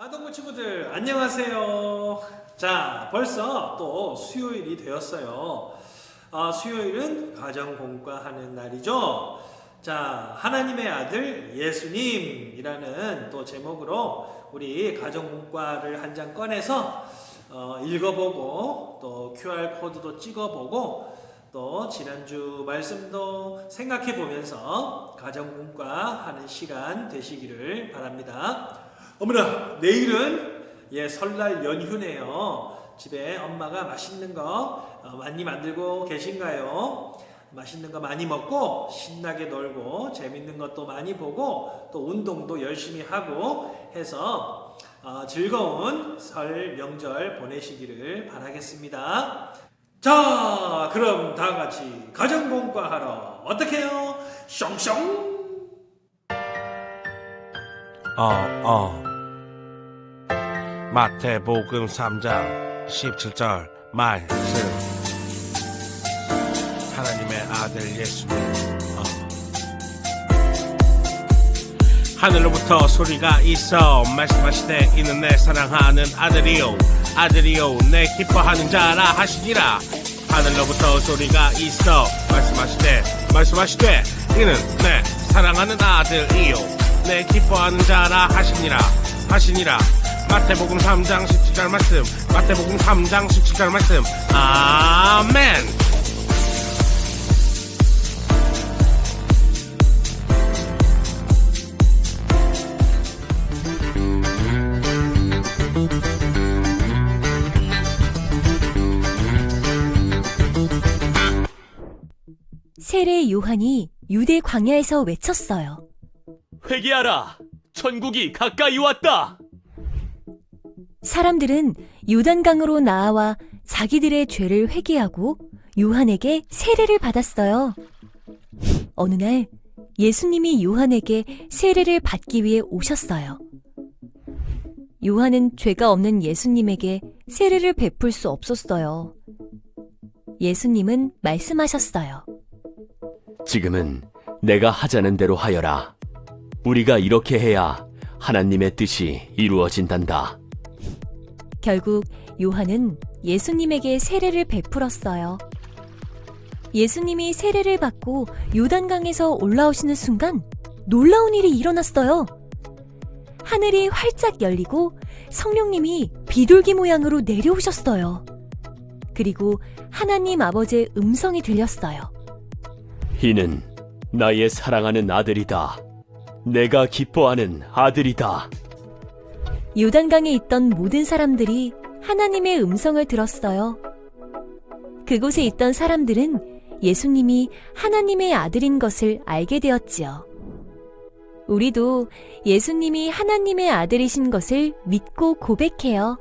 아동부 친구들 안녕하세요. 자 벌써 또 수요일이 되었어요. 아, 수요일은 가정 공과하는 날이죠. 자 하나님의 아들 예수님이라는 또 제목으로 우리 가정 공과를 한 장 꺼내서 어, 읽어보고 또 QR 코드도 찍어보고 또 지난주 말씀도 생각해 보면서 가정 공과 하는 시간 되시기를 바랍니다. 어머나 내일은 예 설날 연휴네요. 집에 엄마가 맛있는 거 어, 많이 만들고 계신가요? 맛있는 거 많이 먹고 신나게 놀고 재밌는 것도 많이 보고 또 운동도 열심히 하고 해서 어, 즐거운 설 명절 보내시기를 바라겠습니다. 자, 그럼 다 같이 가정공과 하러 어떻게 해요? 숑숑! 어, 어. 마태복음 3장 17절 말씀. 하나님의 아들 예수님. 어. 하늘로부터 소리가 있어 말씀하시되 이는 내 사랑하는 아들이요 아들이요 내 기뻐하는 자라 하시니라 하늘로부터 소리가 있어 말씀하시되 말씀하시되 이는 내 사랑하는 아들이요 내 기뻐하는 자라 하시니라 하시니라 마태복음 3장 17절 말씀 마태복음 3장 17절 말씀 아멘 세례 요한이 유대 광야에서 외쳤어요. 회개하라! 천국이 가까이 왔다! 사람들은 요단강으로 나아와 자기들의 죄를 회개하고 요한에게 세례를 받았어요. 어느 날 예수님이 요한에게 세례를 받기 위해 오셨어요. 요한은 죄가 없는 예수님에게 세례를 베풀 수 없었어요. 예수님은 말씀하셨어요. 지금은 내가 하자는 대로 하여라. 우리가 이렇게 해야 하나님의 뜻이 이루어진단다. 결국 요한은 예수님에게 세례를 베풀었어요. 예수님이 세례를 받고 요단강에서 올라오시는 순간 놀라운 일이 일어났어요. 하늘이 활짝 열리고 성령님이 비둘기 모양으로 내려오셨어요. 그리고 하나님 아버지의 음성이 들렸어요. 이는 나의 사랑하는 아들이다. 내가 기뻐하는 아들이다. 요단강에 있던 모든 사람들이 하나님의 음성을 들었어요. 그곳에 있던 사람들은 예수님이 하나님의 아들인 것을 알게 되었지요. 우리도 예수님이 하나님의 아들이신 것을 믿고 고백해요.